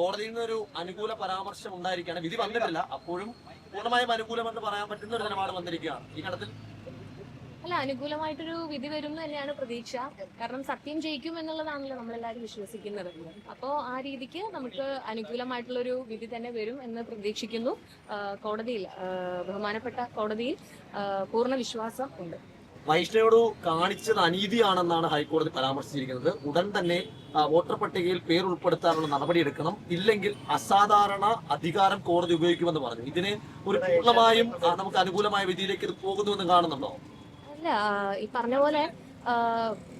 കോടതിയിൽ നിന്ന് ഒരു അനുകൂല പരാമർശം ഉണ്ടായിരിക്കുകയാണ്. വിധി വന്നിട്ടില്ല. അപ്പോഴും പൂർണമായും അനുകൂലമെന്ന് പറയാൻ പറ്റുന്ന ഒരു നിലപാട് വന്നിരിക്കുകയാണ്. ഈ ഘട്ടത്തിൽ അല്ല അനുകൂലമായിട്ടൊരു വിധി വരും എന്ന് തന്നെയാണ് പ്രതീക്ഷ. കാരണം സത്യം ജയിക്കും എന്നുള്ളതാണല്ലോ നമ്മളെല്ലാവരും വിശ്വസിക്കുന്നത്. അപ്പോൾ ആ രീതിക്ക് നമുക്ക് അനുകൂലമായിട്ടുള്ളൊരു വിധി തന്നെ വരും എന്ന് പ്രതീക്ഷിക്കുന്നു. കോടതിയിൽ ബഹുമാനപ്പെട്ട കോടതിയിൽ പൂർണ വിശ്വാസം ഉണ്ട്. വൈഷ്ണയോട് കാണിച്ചത് അനീതിയാണെന്നാണ് ഹൈക്കോടതി പരാമർശിച്ചിരിക്കുന്നത്. ഉടൻ തന്നെ വോട്ടർ പട്ടികയിൽ പേര് ഉൾപ്പെടുത്താനുള്ള നടപടി എടുക്കണം ഇല്ലെങ്കിൽ അസാധാരണ അധികാരം കോടതി ഉപയോഗിക്കുമെന്ന് പറഞ്ഞു. ഇതിന് ഒരു പൂർണമായും നമുക്ക് അനുകൂലമായ വിധിയിലേക്ക് ഇത് പോകുന്നുവെന്ന് കാണുന്നുണ്ടോ? അല്ല ഈ പറഞ്ഞ പോലെ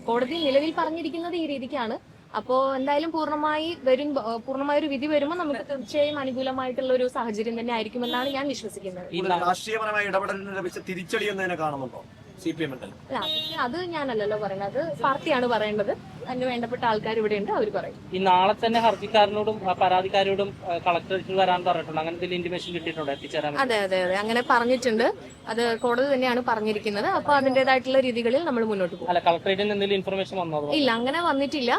കോടതി നിലവിൽ പറഞ്ഞിരിക്കുന്നത് ഈ രീതിക്കാണ്. അപ്പോ എന്തായാലും പൂർണമായി വരും പൂർണമായ ഒരു വിധി വരുമ്പോൾ നമുക്ക് തീർച്ചയായും അനുകൂലമായിട്ടുള്ള ഒരു സാഹചര്യം തന്നെ ആയിരിക്കുമെന്നാണ് ഞാൻ വിശ്വസിക്കുന്നത്. രാഷ്ട്രീയപരമായ ഇടപെടലിന് ലഭിച്ച തിരിച്ചടി എന്നതിനെ കാണുന്നുണ്ടോ? അത് ഞാനല്ലല്ലോ പറയുന്നത് അത് പാർട്ടിയാണ് പറയേണ്ടത്. അതിന് വേണ്ടപ്പെട്ട ആൾക്കാർ ഇവിടെ ഉണ്ട് അവർ പറയും. ഈ നാളെ തന്നെ ഹർജിക്കാരനോടും പരാതിക്കാരോടും കളക്ടറേറ്റിൽ വരാൻ പറഞ്ഞിട്ടുണ്ട്. അങ്ങനെ എന്തെങ്കിലും ഇന്റിമേഷൻ കിട്ടിയിട്ടുണ്ടോ എത്തിച്ചേരാൻ അതെ അതെ അതെ. അങ്ങനെ പറഞ്ഞിട്ടുണ്ട്. അത് കോടതി തന്നെയാണ് പറഞ്ഞിരിക്കുന്നത്. അപ്പൊ അതിന്റേതായിട്ടുള്ള രീതികളിൽ നമ്മൾ മുന്നോട്ട് പോകും. അല്ല കളക്ടറേറ്റിൽ നിന്ന് എന്തെങ്കിലും ഇൻഫർമേഷൻ വന്നോ ഇല്ല അങ്ങനെ വന്നിട്ടില്ല.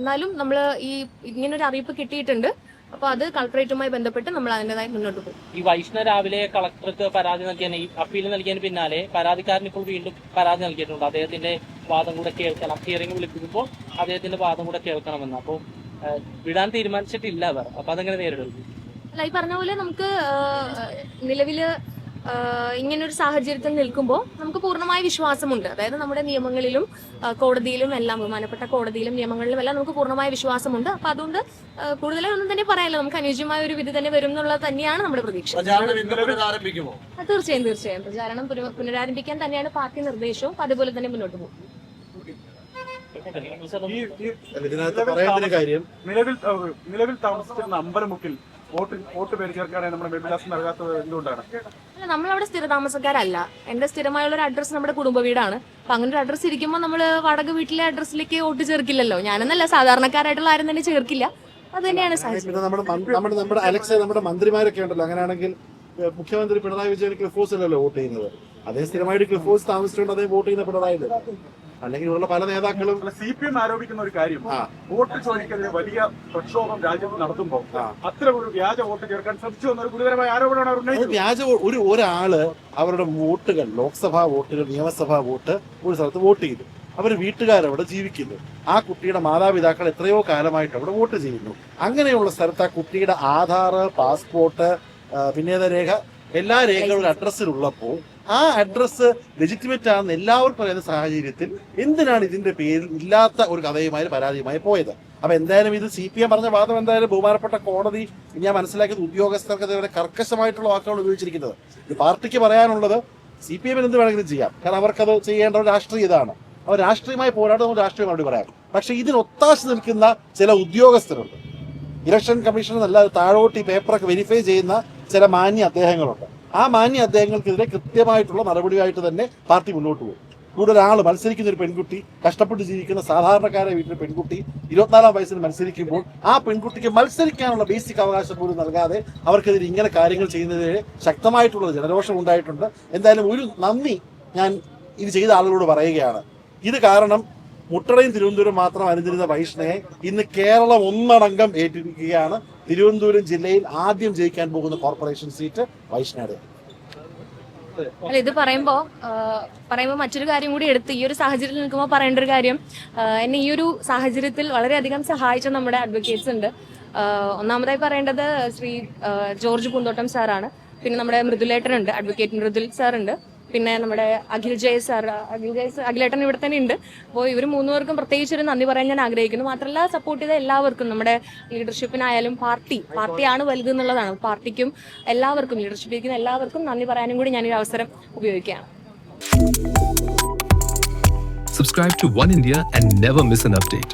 എന്നാലും നമ്മൾ ഈ ഇങ്ങനെ ഒരു അറിയിപ്പ് കിട്ടിയിട്ടുണ്ട്. അപ്പൊ അത് കളക്ടറേറ്റുമായി ബന്ധപ്പെട്ട് നമ്മൾ അതിന്റെതായി മുന്നോട്ട് പോകും. ഈ വൈഷ്ണ രാവിലെ കളക്ടർക്ക് പരാതി നൽകിയാൽ ഈ അപ്പീൽ നൽകിയതിന് പിന്നാലെ പരാതിക്കാരൻ ഇപ്പോൾ വീണ്ടും പരാതി നൽകിയിട്ടുണ്ട്. അദ്ദേഹത്തിന്റെ വാദം കൂടെ കേൾക്കണം. ഹിയറിംഗ് വിളിപ്പിക്കുമ്പോൾ അദ്ദേഹത്തിന്റെ വാദം കൂടെ കേൾക്കണമെന്ന്. അപ്പോൾ വിടാൻ തീരുമാനിച്ചിട്ടില്ല അവർ. അപ്പൊ അതെങ്ങനെ നേരിടും? അല്ല ഈ പറഞ്ഞ പോലെ നമുക്ക് നിലവിൽ ഇങ്ങനൊരു സാഹചര്യത്തിൽ നിൽക്കുമ്പോൾ നമുക്ക് പൂർണമായ വിശ്വാസമുണ്ട്. അതായത് നമ്മുടെ നിയമങ്ങളിലും കോടതിയിലും എല്ലാം ബഹുമാനപ്പെട്ട കോടതിയിലും നിയമങ്ങളിലും എല്ലാം നമുക്ക് പൂർണമായ വിശ്വാസമുണ്ട്. അപ്പൊ അതുകൊണ്ട് കൂടുതലും കൂടുതലായി ഒന്നും തന്നെ പറയാലോ നമുക്ക് അനുയോജ്യമായ ഒരു വിധി തന്നെ വരും എന്നുള്ളത് തന്നെയാണ് നമ്മുടെ പ്രതീക്ഷ. തീർച്ചയായും തീർച്ചയായും. പ്രചാരണം പുനരാരംഭിക്കാൻ തന്നെയാണ് പാർട്ടി നിർദ്ദേശവും. അപ്പൊ അതുപോലെ തന്നെ മുന്നോട്ട് പോകും. ഈ ഈ ഇതിനകത്ത് പറയേണ്ട ഒരു കാര്യം നിലവിൽ നിലവിൽ താമസിച്ചിരുന്ന അമ്പലമുക്കിൽ വോട്ട് വോട്ട് പേര് ചേർക്കാനായി നമ്മുടെ മേൽവിലാസം നൽകാത്തത് എന്തുകൊണ്ടാണ് അല്ല നമ്മളവിടെ സ്ഥിര താമസക്കാരല്ല എന്റെ സ്ഥിരമായുള്ള ഒരു അഡ്രസ്സ് നമ്മുടെ കുടുംബ വീടാണ്. അപ്പൊ അങ്ങനെ ഒരു അഡ്രസ്സ് ഇരിക്കുമ്പോൾ നമ്മൾ വടക വീട്ടിലെ അഡ്രസ്സിലേക്ക് വോട്ട് ചേർക്കില്ലല്ലോ. ഞാനെന്നല്ല സാധാരണക്കാരായിട്ടുള്ള ആരും തന്നെ ചേർക്കില്ല. അത് തന്നെയാണ് പിന്നെ നമ്മുടെ നമ്മുടെ നമ്മുടെ അലക്സ നമ്മുടെ മന്ത്രിമാരൊക്കെ ഉണ്ടല്ലോ. അങ്ങനെയാണെങ്കിൽ മുഖ്യമന്ത്രി പിണറായി വിജയൻ ക്ലിഫ് അല്ലല്ലോ വോട്ട് ചെയ്യുന്നത്. അതേ സ്ഥിരമായിട്ട് ക്ലിഫ് ഹൗസ് താമസിച്ചുകൊണ്ട് അതേ വോട്ട് ചെയ്യുന്ന പിണറായി അല്ലെങ്കിൽ ഇവിടെയുള്ള പല നേതാക്കളും സി പി എം ആരോപിക്കുന്ന ഒരു കാര്യം. വോട്ട് ചോദിക്കുന്നതിന് വലിയ പ്രക്ഷോഭം രാജ്യത്ത് നടത്തുമ്പോൾ അത്ര അത്തരം ഒരു വ്യാജ വോട്ട് ചേർക്കാൻ ശ്രമിച്ചു എന്നൊരു ഗുരുതരമായ ആരോപണമാണ് അവർ ഉന്നയിച്ചത്. വ്യാജ ഒരു ഒരാൾ അവരുടെ വോട്ടുകൾ ലോക്സഭാ വോട്ടുകൾ നിയമസഭാ വോട്ട് ഒരു സ്ഥലത്ത് വോട്ട് ചെയ്തു. അവർ വീട്ടുകാരവിടെ ജീവിക്കുന്നു. ആ കുട്ടിയുടെ മാതാപിതാക്കൾ എത്രയോ കാലമായിട്ട് അവിടെ വോട്ട് ചെയ്യുന്നു. അങ്ങനെയുള്ള സ്ഥലത്ത് ആ കുട്ടിയുടെ ആധാർ പാസ്പോർട്ട് പിന്നേത രേഖ എല്ലാ രേഖകളും അഡ്രസ്സിലുള്ളപ്പോൾ ആ അഡ്രസ്സ് ലെജിറ്റിമേറ്റ് ആണെന്ന് എല്ലാവർക്കും പറയുന്ന സാഹചര്യത്തിൽ എന്തിനാണ് ഇതിന്റെ പേരിൽ ഇല്ലാത്ത ഒരു കഥയുമായി പരാതിയുമായി പോയത്? അപ്പൊ എന്തായാലും ഇത് സി പി എം പറഞ്ഞ വാദം എന്തായാലും ബഹുമാനപ്പെട്ട കോടതി ഞാൻ മനസ്സിലാക്കിയത് ഉദ്യോഗസ്ഥർക്കെതിരെ കർക്കശമായിട്ടുള്ള വാക്കുകൾ ഉപയോഗിച്ചിരിക്കുന്നത്. ഇത് പാർട്ടിക്ക് പറയാനുള്ളത് സി പി എമ്മിന് എന്ത് വേണമെങ്കിലും ചെയ്യാം. കാരണം അവർക്കത് ചെയ്യേണ്ട ഒരു രാഷ്ട്രീയ ഇതാണ്. അവർ രാഷ്ട്രീയമായി പോരാടുന്ന രാഷ്ട്രീയം മറുപടി പറയാം. പക്ഷെ ഇതിന് ഒത്താശ നിൽക്കുന്ന ചില ഉദ്യോഗസ്ഥരുണ്ട്. ഇലക്ഷൻ കമ്മീഷൻ നല്ല താഴോട്ട് പേപ്പറൊക്കെ വെരിഫൈ ചെയ്യുന്ന ചില മാന്യ അദ്ദേഹങ്ങളുണ്ട്. ആ മാന്യ അദ്ദേഹങ്ങൾക്കെതിരെ കൃത്യമായിട്ടുള്ള നടപടിയായിട്ട് തന്നെ പാർട്ടി മുന്നോട്ട് പോകും. ഇവിടെ ഒരാൾ മത്സരിക്കുന്ന ഒരു പെൺകുട്ടി കഷ്ടപ്പെട്ട് ജീവിക്കുന്ന സാധാരണക്കാരെ വീട്ടിലെ പെൺകുട്ടി ഇരുപത്തിനാലാം വയസ്സിൽ മത്സരിക്കുമ്പോൾ ആ പെൺകുട്ടിക്ക് മത്സരിക്കാനുള്ള ബേസിക് അവകാശം പോലും നൽകാതെ അവർക്കെതിരെ ഇങ്ങനെ കാര്യങ്ങൾ ചെയ്യുന്നതിന് ശക്തമായിട്ടുള്ള ജനരോഷം ഉണ്ടായിട്ടുണ്ട്. എന്തായാലും ഒരു നന്ദി ഞാൻ ഇത് ചെയ്ത ആളുകളോട് പറയുകയാണ്. ഇത് കാരണം മുട്ടടയും തിരുവനന്തപുരം മാത്രം അനുചരിത വൈഷ്ണയെ ഇന്ന് കേരളം ഒന്നടങ്കം ഏറ്റിരിക്കുകയാണ്. തിരുവനന്തപുരം ജില്ലയിൽ ആദ്യം ജയിക്കാൻ പോകുന്ന കോർപ്പറേഷൻ സീറ്റ് വൈഷ്ണയുടെ. അല്ല ഇത് പറയുമ്പോ പറയുമ്പോൾ പറയുമ്പോ മറ്റൊരു കാര്യം കൂടി എടുത്ത് ഈ ഒരു സാഹചര്യത്തിൽ നിൽക്കുമ്പോൾ പറയേണ്ട ഒരു കാര്യം എന്നെ ഈ ഒരു സാഹചര്യത്തിൽ വളരെയധികം സഹായിച്ച നമ്മുടെ അഡ്വക്കേറ്റ്സ് ഉണ്ട്. ഒന്നാമതായി പറയേണ്ടത് ശ്രീ ജോർജ് പൂന്തോട്ടം സാറാണ്. പിന്നെ നമ്മുടെ മൃദുലേട്ടനുണ്ട് അഡ്വക്കേറ്റ് മൃദുൽ സാറുണ്ട്. പിന്നെ നമ്മുടെ അഖിൽ ജയ സാർ അഖിൽ ജയ അഖിലേട്ടൻ ഇവിടെ തന്നെ ഉണ്ട്. അപ്പോൾ ഇവർ മൂന്നുപേർക്കും പ്രത്യേകിച്ച് ഒരു നന്ദി പറയാൻ ഞാൻ ആഗ്രഹിക്കുന്നു. മാത്രമല്ല സപ്പോർട്ട് ചെയ്ത എല്ലാവർക്കും നമ്മുടെ ലീഡർഷിപ്പിനായാലും പാർട്ടി പാർട്ടിയാണ് വലുതെന്നുള്ളതാണ് പാർട്ടിക്കും എല്ലാവർക്കും ലീഡർഷിപ്പ് ഇരിക്കുന്ന എല്ലാവർക്കും നന്ദി പറയാനും കൂടി ഞാൻ ഈ അവസരം ഉപയോഗിക്കുകയാണ്. Subscribe to One India and never miss an update.